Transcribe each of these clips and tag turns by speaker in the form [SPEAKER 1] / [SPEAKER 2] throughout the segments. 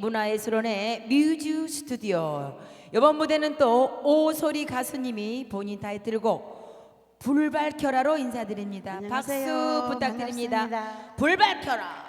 [SPEAKER 1] 문화예술원의 뮤즈 스튜디오. 이번 무대는 또 오소리 가수님이 본인 타이틀곡 불발켜라로 인사드립니다.
[SPEAKER 2] 안녕하세요.
[SPEAKER 1] 박수 부탁드립니다.
[SPEAKER 2] 반갑습니다.
[SPEAKER 1] 불발켜라.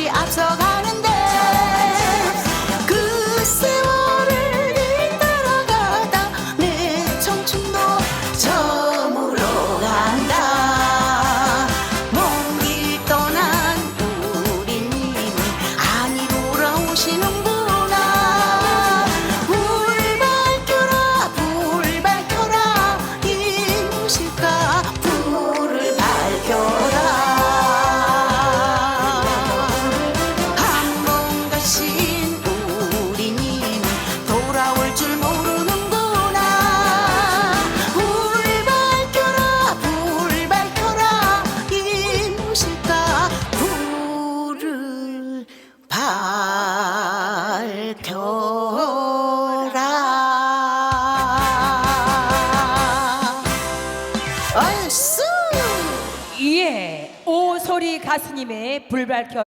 [SPEAKER 2] she absorbed. 밝혀라. 얼쑤!
[SPEAKER 1] 예 오소리 가수님의 불밝혀